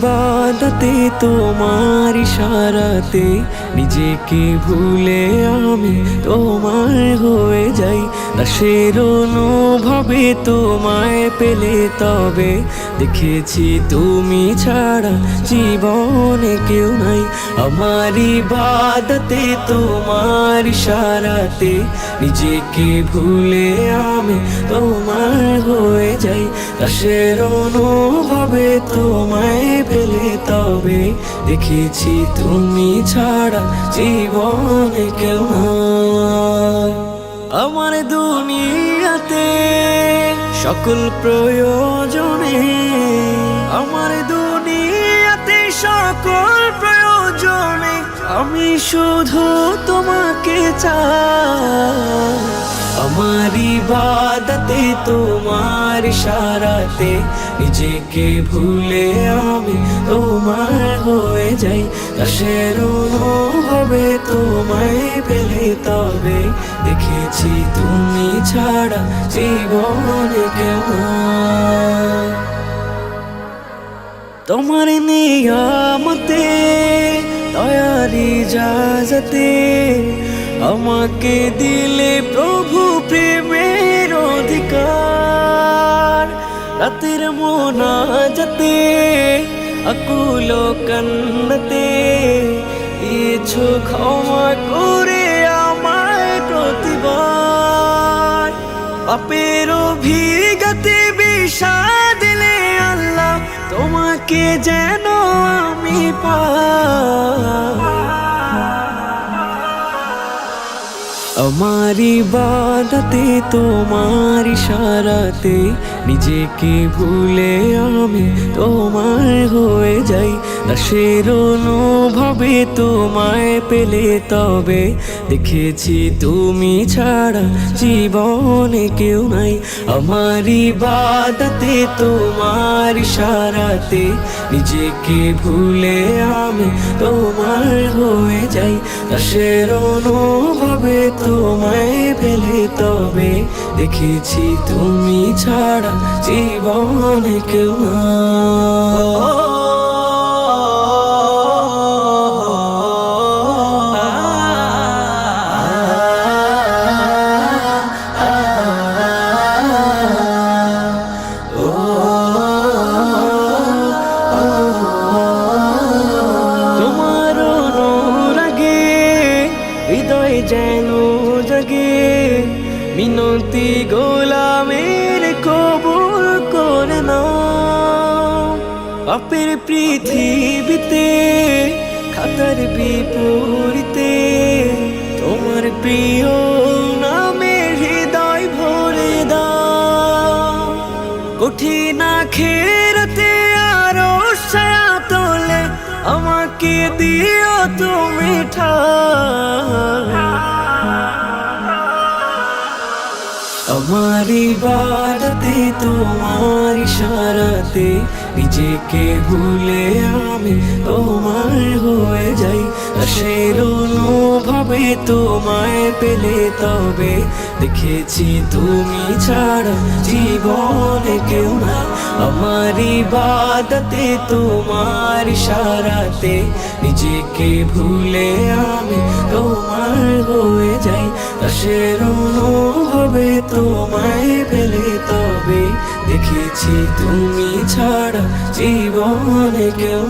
বাদাতে, তোমার ইশারাতে। নিজেকে ভুলে আমি তোমার হয়ে যাই। দাসের অনুভবে তোমায় পেলে তবে। দেখেছি তুমি ছাড়া জীবনে কেউ নাই। আমার বাদাতে, তোমার ইশারাতে। নিজেকে ভুলে আমি তোমার হয়ে যাই। দাসের অনুভবে তোমায় পেলে তবে দেখেছি তুমি ছাড়া জীবনে কেউ আমার দুনিয়াতে সকল প্রয়োজনে, আমার দুনিয়াতে সকল প্রয়োজনে আমি শুধু তোমাকে চাই। ইবাদতে তোমার ইশারাতে নিজেকে ভুলে আমি তোমার হয়ে যাই দাসের হবে তোমায় পেলে তবে দেখেছি তুমি ছাড়া জীবনে কেউ নাই। তোমার নিয়ামতে, দয়ারি যাজতে আমাকে দিলে প্রভু প্রেমের রাতের মোনাজাতে, আকুল কান্নতে। ইচ্ছু ক্ষমা করে আমায় প্রতিবার। পাপের অভিগতে বিষা দিলে আল্লাহ তোমাকে যেন আমি পাই। আমার বাদাতে, তোমার ইশারাতে নিজেকে ভুলে আমি তোমার হয়ে যাই। দাসের অনুভবে তোমায় পেলে তবে, দেখেছি তুমি ছাড়া জীবনে কেউ নাই। আমার বাদাতে, তোমার ইশারাতে নিজেকে ভুলে আমি তোমার হয়ে যাই। দাসের অনুভবে তোমায় পেলে তবে দেখেছি তুমি ছাড়া জীবনে কেউ মিনতি গোলামের কবুল করে না পাপের পৃথিবীতে, খাতার বিপরীতে, তোমার প্রিয় নামে হৃদয় ভরে দাও। কঠিন খেরতে আরও ছায়া তোলে, আমাকে দিও তুমি ঠাই। আমার বাড়াতে তোমার ইশারাতে নিজেকে ভুলে আমি তোমার হয়ে যাই সেই অনুভবে তোমায় পেলে তবে দেখেছি তুমি ছাড়া জীবনে কেউ না আমার বাদাতে তোমার ইশারাতে নিজেকে ভুলে আমি তোমার হয়ে যাই অনুভবে তুমি ছাড়া জীবনে কেউ